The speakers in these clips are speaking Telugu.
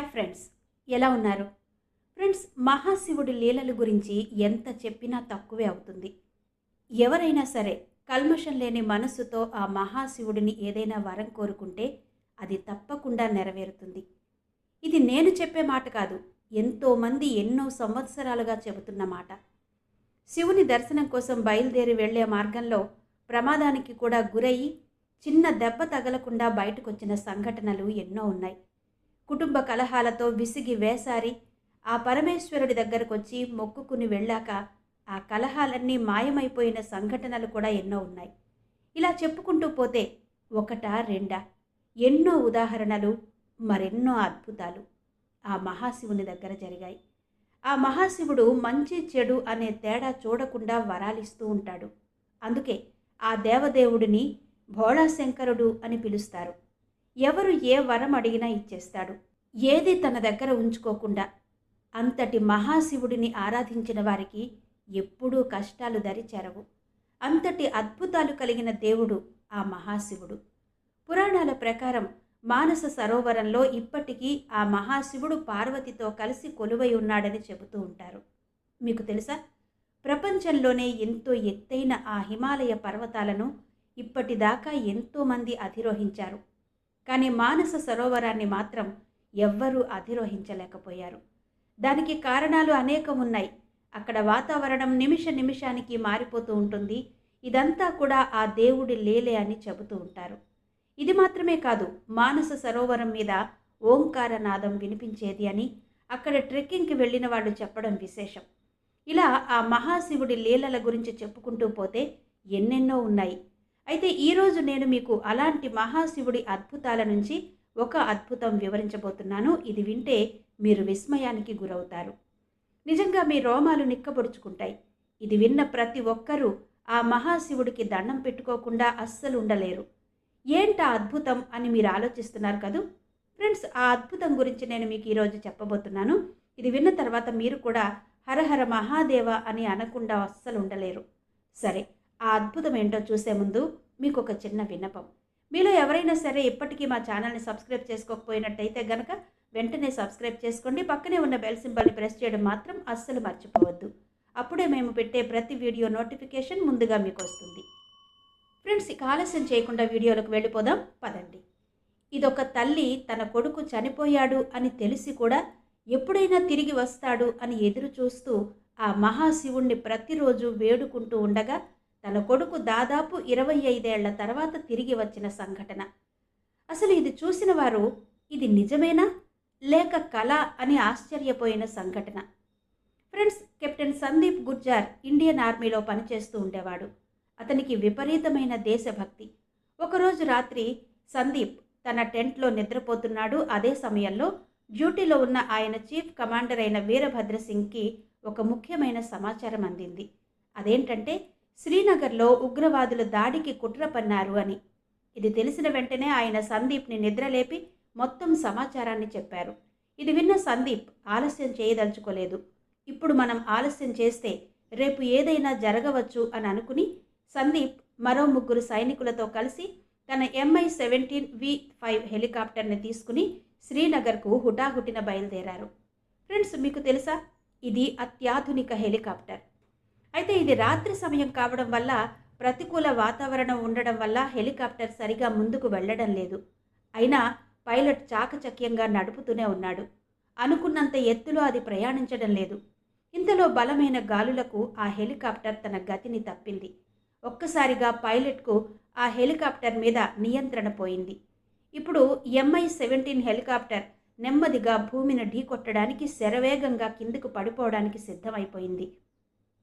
హాయ్ ఫ్రెండ్స్ ఎలా ఉన్నారు? ఫ్రెండ్స్ మహాశివుడి లీలల గురించి ఎంత చెప్పినా తక్కువే అవుతుంది. ఎవరైనా సరే కల్మషం లేని మనస్సుతో ఆ మహాశివుడిని ఏదైనా వరం కోరుకుంటే అది తప్పకుండా నెరవేరుతుంది. ఇది నేను చెప్పే మాట కాదు ఎంతోమంది ఎన్నో సంవత్సరాలుగా చెబుతున్న మాట. శివుని దర్శనం కోసం బయలుదేరి వెళ్ళే మార్గంలో ప్రమాదానికి కూడా గురయ్యి చిన్న దెబ్బ తగలకుండా బయటకొచ్చిన సంఘటనలు ఎన్నో ఉన్నాయి. కుటుంబ కలహాలతో విసిగి వేసారి ఆ పరమేశ్వరుడి దగ్గరకొచ్చి మొక్కుకుని వెళ్ళాక ఆ కలహాలన్నీ మాయమైపోయిన సంఘటనలు కూడా ఎన్నో ఉన్నాయి. ఇలా చెప్పుకుంటూ పోతే ఒకటా రెండా? ఎన్నో ఉదాహరణలు మరెన్నో అద్భుతాలు ఆ మహాశివుని దగ్గర జరిగాయి. ఆ మహాశివుడు మంచి చెడు అనే తేడా చూడకుండా వరాలిస్తూ ఉంటాడు. అందుకే ఆ దేవదేవుడిని భోళాశంకరుడు అని పిలుస్తారు. ఎవరు ఏ వరం అడిగినా ఇచ్చేస్తాడు. ఏది తన దగ్గర ఉంచుకోకుండా అంతటి మహాశివుడిని ఆరాధించిన వారికి ఎప్పుడూ కష్టాలు దరిచేరవు అంతటి అద్భుతాలు కలిగిన దేవుడు ఆ మహాశివుడు. పురాణాల ప్రకారం మానస సరోవరంలో ఇప్పటికీ ఆ మహాశివుడు పార్వతితో కలిసి కొలువై ఉన్నాడని చెబుతూ ఉంటారు. మీకు తెలుసా? ప్రపంచంలోనే ఎంతో ఎత్తైన ఆ హిమాలయ పర్వతాలను ఇప్పటిదాకా ఎంతోమంది అధిరోహించారు. కానీ మానస సరోవరాన్ని మాత్రం ఎవ్వరూ అధిరోహించలేకపోయారు. దానికి కారణాలు అనేకం ఉన్నాయి అక్కడ వాతావరణం నిమిష నిమిషానికి మారిపోతూ ఉంటుంది. ఇదంతా కూడా ఆ దేవుడి లేలే అని చెబుతూ ఉంటారు. ఇది మాత్రమే కాదు మానస సరోవరం మీద ఓంకార నాదం వినిపించేది అని అక్కడ ట్రెక్కింగ్కి వెళ్ళిన వాళ్ళు చెప్పడం విశేషం. ఇలా ఆ మహాశివుడి లీలల గురించి చెప్పుకుంటూ పోతే ఎన్నెన్నో ఉన్నాయి. అయితే ఈరోజు నేను మీకు అలాంటి మహాశివుడి అద్భుతాల నుంచి ఒక అద్భుతం వివరించబోతున్నాను. ఇది వింటే మీరు విస్మయానికి గురవుతారు. నిజంగా మీ రోమాలు నిక్కబొడుచుకుంటాయి ఇది విన్న ప్రతి ఒక్కరూ ఆ మహాశివుడికి దండం పెట్టుకోకుండా అస్సలు ఉండలేరు. ఏంటా అద్భుతం అని మీరు ఆలోచిస్తున్నారు కదూ? ఫ్రెండ్స్ ఆ అద్భుతం గురించి నేను మీకు ఈరోజు చెప్పబోతున్నాను. ఇది విన్న తర్వాత మీరు కూడా హరహర మహాదేవ అని అనకుండా అస్సలు ఉండలేరు. సరే ఆ అద్భుతం ఏంటో చూసే ముందు మీకు ఒక చిన్న విన్నపం. మీలో ఎవరైనా సరే ఇప్పటికీ మా ఛానల్ని సబ్స్క్రైబ్ చేసుకోకపోయినట్టయితే గనక వెంటనే సబ్స్క్రైబ్ చేసుకోండి. పక్కనే ఉన్న బెల్ సింబల్ని ప్రెస్ చేయడం మాత్రం అస్సలు మర్చిపోవద్దు. అప్పుడే మేము పెట్టే ప్రతి వీడియో నోటిఫికేషన్ ముందుగా మీకు వస్తుంది ఫ్రెండ్స్ ఇక ఆలస్యం చేయకుండా వీడియోలకు వెళ్ళిపోదాం. పదండి. ఇదొక తల్లి తన కొడుకు చనిపోయాడు అని తెలిసి కూడా ఎప్పుడైనా తిరిగి వస్తాడు అని ఎదురు చూస్తూ ఆ మహాశివుణ్ణి ప్రతిరోజు వేడుకుంటూ ఉండగా తన కొడుకు దాదాపు ఇరవై ఐదేళ్ళ తర్వాత తిరిగి వచ్చిన సంఘటన. అసలు ఇది చూసిన వారు ఇది నిజమేనా? లేక కళ అని ఆశ్చర్యపోయిన సంఘటన. Friends captain Sandeep Gurjar Indian ఆర్మీలో పనిచేస్తూ ఉండేవాడు. అతనికి విపరీతమైన దేశభక్తి. ఒకరోజు రాత్రి సందీప్ తన టెంట్లో నిద్రపోతున్నాడు. అదే సమయంలో డ్యూటీలో ఉన్న ఆయన చీఫ్ కమాండర్ అయిన వీరభద్ర సింగ్కి ఒక ముఖ్యమైన సమాచారం అందింది. అదేంటంటే శ్రీనగర్లో ఉగ్రవాదులు దాడికి కుట్ర పన్నారు అని. ఇది తెలిసిన వెంటనే ఆయన సందీప్ని నిద్రలేపి మొత్తం సమాచారాన్ని చెప్పారు. ఇది విన్న సందీప్ ఆలస్యం చేయదలుచుకోలేదు. ఇప్పుడు మనం ఆలస్యం చేస్తే రేపు ఏదైనా జరగవచ్చు అని అనుకుని సందీప్ మరో ముగ్గురు సైనికులతో కలిసి తన ఎంఐ సెవెంటీన్ వి ఫైవ్ హెలికాప్టర్ని తీసుకుని శ్రీనగర్కు హుటాహుటిన బయలుదేరారు. ఫ్రెండ్స్ మీకు తెలుసా? ఇది అత్యాధునిక హెలికాప్టర్. అయితే ఇది రాత్రి సమయం కావడం వల్ల ప్రతికూల వాతావరణం ఉండడం వల్ల హెలికాప్టర్ సరిగా ముందుకు వెళ్ళడం లేదు. అయినా పైలట్ చాకచక్యంగా నడుపుతూనే ఉన్నాడు. అనుకున్నంత ఎత్తులో అది ప్రయాణించడం లేదు. ఇంతలో బలమైన గాలులకు ఆ హెలికాప్టర్ తన గతిని తప్పింది. ఒక్కసారిగా పైలట్కు ఆ హెలికాప్టర్ మీద నియంత్రణ పోయింది. ఇప్పుడు ఎంఐ సెవెంటీన్ హెలికాప్టర్ నెమ్మదిగా భూమిని ఢీకొట్టడానికి శరవేగంగా కిందకు పడిపోవడానికి సిద్ధమైపోయింది.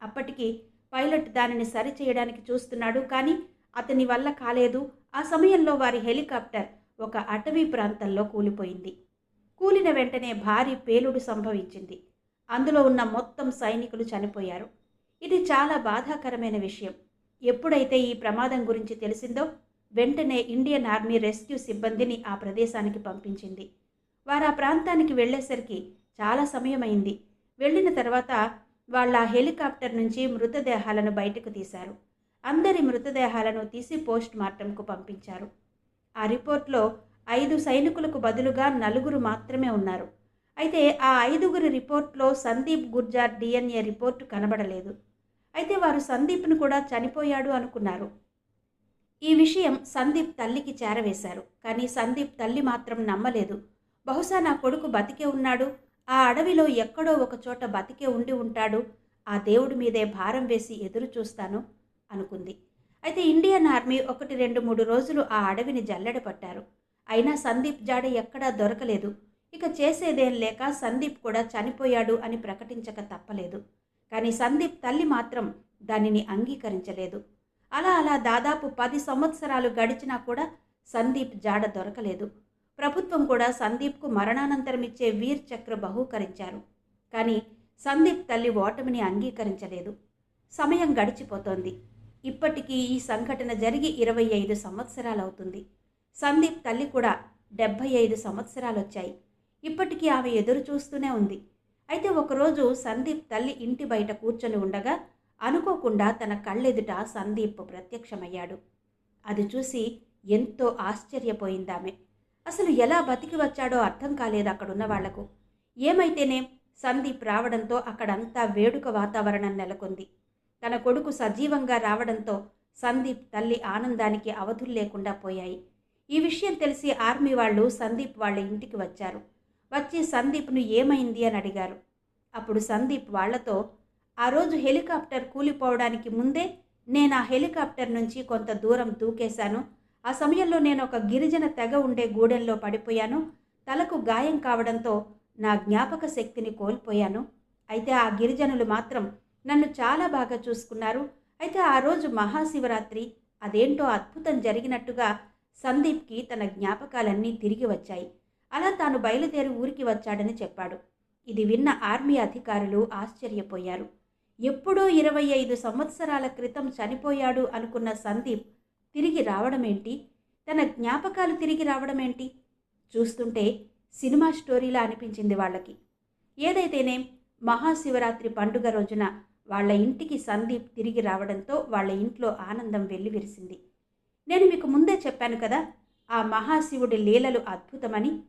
అప్పటికి పైలట్ దానిని సరిచేయడానికి చూస్తున్నాడు కానీ అతని వల్ల కాలేదు. ఆ సమయంలో వారి హెలికాప్టర్ ఒక అటవీ ప్రాంతంలో కూలిపోయింది. కూలిన వెంటనే భారీ పేలుడు సంభవించింది. అందులో ఉన్న మొత్తం సైనికులు చనిపోయారు. ఇది చాలా బాధాకరమైన విషయం. ఎప్పుడైతే ఈ ప్రమాదం గురించి తెలిసిందో వెంటనే ఇండియన్ ఆర్మీ రెస్క్యూ సిబ్బందిని ఆ ప్రదేశానికి పంపించింది. వారు ఆ ప్రాంతానికి వెళ్ళేసరికి చాలా సమయమైంది. వెళ్ళిన తర్వాత వాళ్ళ హెలికాప్టర్ నుంచి మృతదేహాలను బయటకు తీశారు. అందరి మృతదేహాలను తీసి పోస్ట్ మార్టంకు పంపించారు. ఆ రిపోర్ట్లో ఐదు సైనికులకు బదులుగా నలుగురు మాత్రమే ఉన్నారు. అయితే ఆ ఐదుగురి రిపోర్ట్లో సందీప్ గుర్జార్ డిఎన్ఏ రిపోర్టు కనబడలేదు. అయితే వారు సందీప్ను కూడా చనిపోయాడు అనుకున్నారు. ఈ విషయం సందీప్ తల్లికి చేరవేశారు. కానీ సందీప్ తల్లి మాత్రం నమ్మలేదు. బహుశా నా కొడుకు బతికే ఉన్నాడు ఆ అడవిలో ఎక్కడో ఒక చోట బతికే ఉండి ఉంటాడు. ఆ దేవుడి మీదే భారం వేసి ఎదురు చూస్తాను అనుకుంది. అయితే ఇండియన్ ఆర్మీ ఒకటి రెండు మూడు రోజులు ఆ అడవిని జల్లెడ పట్టారు. అయినా సందీప్ జాడ ఎక్కడా దొరకలేదు. ఇక చేసేదేం లేక సందీప్ కూడా చనిపోయాడు అని ప్రకటించక తప్పలేదు. కానీ సందీప్ తల్లి మాత్రం దానిని అంగీకరించలేదు. అలా అలా దాదాపు పది సంవత్సరాలు గడిచినా కూడా సందీప్ జాడ దొరకలేదు. ప్రభుత్వం కూడా సందీప్కు మరణానంతరం ఇచ్చే వీర్ చక్ర బహూకరించారు. కానీ సందీప్ తల్లి ఓటమిని అంగీకరించలేదు. సమయం గడిచిపోతోంది. ఇప్పటికీ ఈ సంఘటన జరిగి ఇరవై ఐదు సంవత్సరాలవుతుంది. సందీప్ తల్లి కూడా డెబ్భై ఐదు సంవత్సరాలు వచ్చాయి ఇప్పటికీ ఆమె ఎదురు చూస్తూనే ఉంది. అయితే ఒకరోజు సందీప్ తల్లి ఇంటి బయట కూర్చొని ఉండగా అనుకోకుండా తన కళ్ళెదుట సందీప్ ప్రత్యక్షమయ్యాడు. అది చూసి ఎంతో ఆశ్చర్యపోయిందామె. అసలు ఎలా బతికి వచ్చాడో అర్థం కాలేదు అక్కడున్న వాళ్ళకు. ఏమైతేనే సందీప్ రావడంతో అక్కడంతా వేడుక వాతావరణం నెలకొంది. తన కొడుకు సజీవంగా రావడంతో సందీప్ తల్లి ఆనందానికి అవధులు లేకుండా పోయాయి. ఈ విషయం తెలిసి ఆర్మీ వాళ్ళు సందీప్ వాళ్ళ ఇంటికి వచ్చారు. వచ్చి సందీప్ను ఏమైంది అని అడిగారు. అప్పుడు సందీప్ వాళ్ళతో ఆ రోజు హెలికాప్టర్ కూలిపోవడానికి ముందే నేను ఆ హెలికాప్టర్ నుంచి కొంత దూరం దూకేశాను. ఆ సమయంలో నేను ఒక గిరిజన తెగ ఉండే గూడెంలో పడిపోయాను. తలకు గాయం కావడంతో నా జ్ఞాపక శక్తిని కోల్పోయాను. అయితే ఆ గిరిజనులు మాత్రం నన్ను చాలా బాగా చూసుకున్నారు. అయితే ఆ రోజు మహాశివరాత్రి అదేంటో అద్భుతం జరిగినట్టుగా సందీప్కి తన జ్ఞాపకాలన్నీ తిరిగి వచ్చాయి. అలా తాను బయలుదేరి ఊరికి వచ్చాడని చెప్పాడు. ఇది విన్న ఆర్మీ అధికారులు ఆశ్చర్యపోయారు. ఎప్పుడో ఇరవై ఐదు సంవత్సరాల క్రితం చనిపోయాడు అనుకున్న సందీప్ తిరిగి రావడమేంటి? తన జ్ఞాపకాలు తిరిగి రావడమేంటి? చూస్తుంటే సినిమా స్టోరీలా అనిపించింది వాళ్ళకి. ఏదైతేనేం మహాశివరాత్రి పండుగ రోజున వాళ్ళ ఇంటికి సందీప్ తిరిగి రావడంతో వాళ్ళ ఇంట్లో ఆనందం వెల్లివిరిసింది. నేను మీకు ముందే చెప్పాను కదా ఆ మహాశివుడి లీలలు అద్భుతమని.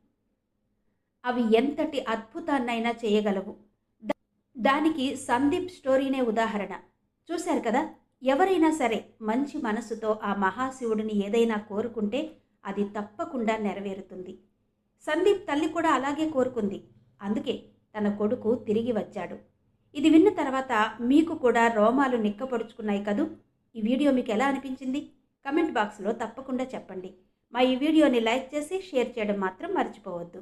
అవి ఎంతటి అద్భుతాన్నైనా చేయగలవు. దానికి సందీప్ స్టోరీనే ఉదాహరణ. చూశారు కదా ఎవరైనా సరే మంచి మనసుతో ఆ మహాశివుడిని ఏదైనా కోరుకుంటే అది తప్పకుండా నెరవేరుతుంది. సందీప్ తల్లి కూడా అలాగే కోరుకుంది. అందుకే తన కొడుకు తిరిగి వచ్చాడు. ఇది విన్న తర్వాత మీకు కూడా రోమాలు నిక్కపొడుచుకున్నాయి కదూ? ఈ వీడియో మీకు ఎలా అనిపించింది? కమెంట్ బాక్స్లో తప్పకుండా చెప్పండి. మా ఈ వీడియోని లైక్ చేసి షేర్ చేయడం మాత్రం మర్చిపోవద్దు.